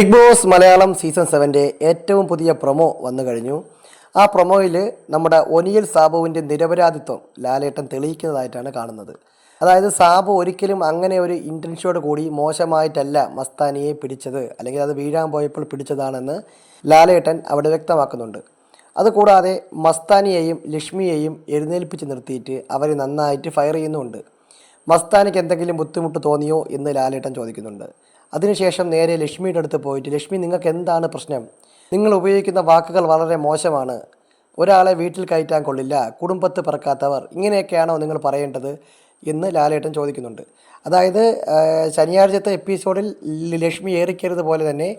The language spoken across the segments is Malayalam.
ബിഗ് ബോസ് മലയാളം സീസൺ സെവന്റെ ഏറ്റവും പുതിയ പ്രൊമോ വന്നു കഴിഞ്ഞു. ആ പ്രൊമോയിൽ നമ്മുടെ ഒനിയൽ സാബുവിന്റെ നിരപരാധിത്വം ലാലേട്ടൻ തെളിയിക്കുന്നതായിട്ടാണ് കാണുന്നത്. അതായത് സാബു ഒരിക്കലും അങ്ങനെ ഒരു ഇന്റൻഷനോട് കൂടി മോശമായിട്ടല്ല മസ്താനിയെ പിടിച്ചത് അല്ലെങ്കിൽ അത് വീഴാൻ പോയപ്പോൾ പിടിച്ചതാണെന്ന് ലാലേട്ടൻ അവിടെ വ്യക്തമാക്കുന്നുണ്ട്. അതുകൂടാതെ മസ്താനിയെയും ലക്ഷ്മിയെയും എഴുന്നേൽപ്പിച്ച് നിർത്തിയിട്ട് അവരെ നന്നായിട്ട് ഫയർ ചെയ്യുന്നുമുണ്ട്. മസ്താനിക്ക് എന്തെങ്കിലും ബുദ്ധിമുട്ട് തോന്നിയോ എന്ന് ലാലേട്ടൻ ചോദിക്കുന്നുണ്ട്. അതിനുശേഷം നേരെ ലക്ഷ്മിയുടെ അടുത്ത് പോയിട്ട് ലക്ഷ്മി നിങ്ങൾക്ക് എന്താണ് പ്രശ്നം? നിങ്ങൾ ഉപയോഗിക്കുന്ന വാക്കുകൾ വളരെ മോശമാണ്. ഒരാളെ വീട്ടിൽ കയറ്റാൻ കൊള്ളില്ല കുടുംബത്ത് പിറക്കാത്തവർ. ഇങ്ങനെയൊക്കെയാണോ നിങ്ങൾ പറയേണ്ടത്? എന്ന് ലാലേട്ടൻ ചോദിക്കുന്നുണ്ട്. അതായത് ശനിയാഴ്ചത്തെ എപ്പിസോഡിൽ ലക്ഷ്മി ഏറിക്കയറിയത് പോലെ തന്നെ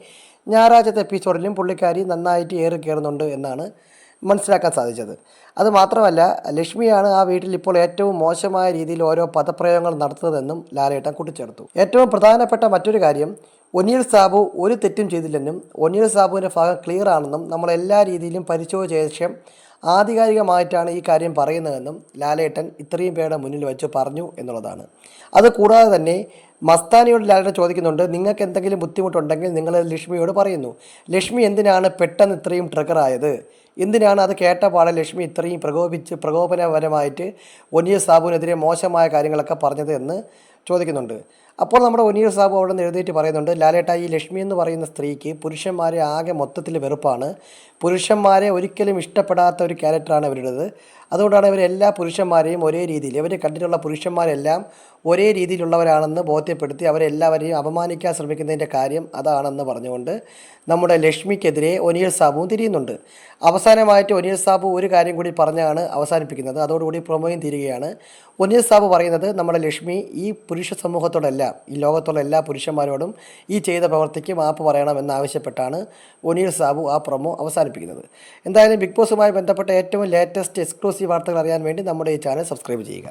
ഞായറാഴ്ചത്തെ എപ്പിസോഡിലും പുള്ളിക്കാരി നന്നായിട്ട് ഏറിക്കയറുന്നുണ്ട് എന്നാണ് മനസ്സിലാക്കാൻ സാധിച്ചത്. അത് മാത്രമല്ല ലക്ഷ്മിയാണ് ആ വീട്ടിൽ ഇപ്പോൾ ഏറ്റവും മോശമായ രീതിയിൽ ഓരോ പദപ്രയോഗങ്ങൾ നടത്തുന്നതെന്നും ലാലേട്ടൻ കൂട്ടിച്ചേർത്തു. ഏറ്റവും പ്രധാനപ്പെട്ട മറ്റൊരു കാര്യം ഒനിയൽ സാബു ഒരു തെറ്റും ചെയ്തില്ലെന്നും ഒനിയൽ സാബുവിന്റെ ഭാഗം ക്ലിയർ ആണെന്നും നമ്മൾ എല്ലാ രീതിയിലും പരിശോധിച്ച ശേഷം ആധികാരികമായിട്ടാണ് ഈ കാര്യം പറയുന്നതെന്നും ലാലേട്ടൻ ഇത്രയും പേരുടെ മുന്നിൽ വെച്ച് പറഞ്ഞു എന്നുള്ളതാണ്. അത് കൂടാതെ തന്നെ മസ്താനിയോട് ലാലേട്ടൻ ചോദിക്കുന്നുണ്ട് നിങ്ങൾക്ക് എന്തെങ്കിലും ബുദ്ധിമുട്ടുണ്ടെങ്കിൽ നിങ്ങൾ ലക്ഷ്മിയോട് പറയുന്നു. ലക്ഷ്മി എന്തിനാണ് പെട്ടെന്ന് ഇത്രയും ട്രിഗറായത് എന്തിനാണ് അത് കേട്ട പാടെ ലക്ഷ്മി ഇത്രയും പ്രകോപിച്ച് പ്രകോപനപരമായിട്ട് ഒനിയ സാബുവിനെതിരെ മോശമായ കാര്യങ്ങളൊക്കെ പറഞ്ഞത് എന്ന് ചോദിക്കുന്നുണ്ട്. അപ്പോൾ നമ്മുടെ ഒനീർ സാബു അവിടെ നിന്ന് എഴുതിയിട്ട് പറയുന്നുണ്ട് ലാലേട്ട ഈ ലക്ഷ്മി എന്ന് പറയുന്ന സ്ത്രീക്ക് പുരുഷന്മാരെ ആകെ മൊത്തത്തിൽ വെറുപ്പാണ്. പുരുഷന്മാരെ ഒരിക്കലും ഇഷ്ടപ്പെടാത്ത ഒരു ക്യാരക്ടറാണ് അവരുടേത് അതുകൊണ്ടാണ് ഇവർ എല്ലാ പുരുഷന്മാരെയും ഒരേ രീതിയിൽ ഇവരെ കണ്ടിട്ടുള്ള പുരുഷന്മാരെല്ലാം ഒരേ രീതിയിലുള്ളവരാണെന്ന് ബോധ്യപ്പെടുത്തി അവരെല്ലാവരെയും അപമാനിക്കാൻ ശ്രമിക്കുന്നതിന്റെ കാര്യം അതാണെന്ന് പറഞ്ഞുകൊണ്ട് നമ്മുടെ ലക്ഷ്മിക്കെതിരെ ഒനിയൽ സാബുവും തിരിയുന്നുണ്ട്. അവസാനമായിട്ട് ഒനിയൽ സാബു ഒരു കാര്യം കൂടി പറഞ്ഞാണ് അവസാനിപ്പിക്കുന്നത്. അതോടുകൂടി പ്രൊമോയും തീരുകയാണ്. ഒനിയൽ സാബു പറയുന്നത് നമ്മുടെ ലക്ഷ്മി ഈ പുരുഷ സമൂഹത്തോടല്ല ഈ ലോകത്തുള്ള എല്ലാ പുരുഷന്മാരോടും ഈ ചെയ്ത പ്രവർത്തിക്ക് മാപ്പ് പറയണമെന്നാവശ്യപ്പെട്ടാണ് ഒനിയൽ സാബു ആ പ്രൊമോ അവസാനിപ്പിക്കുന്നത്. എന്തായാലും ബിഗ് ബോസുമായി ബന്ധപ്പെട്ട ഏറ്റവും ലേറ്റസ്റ്റ് എക്സ്ക്ലൂസീവ് വാർത്തകൾ അറിയാൻ വേണ്ടി നമ്മുടെ ഈ ചാനൽ സബ്സ്ക്രൈബ് ചെയ്യുക.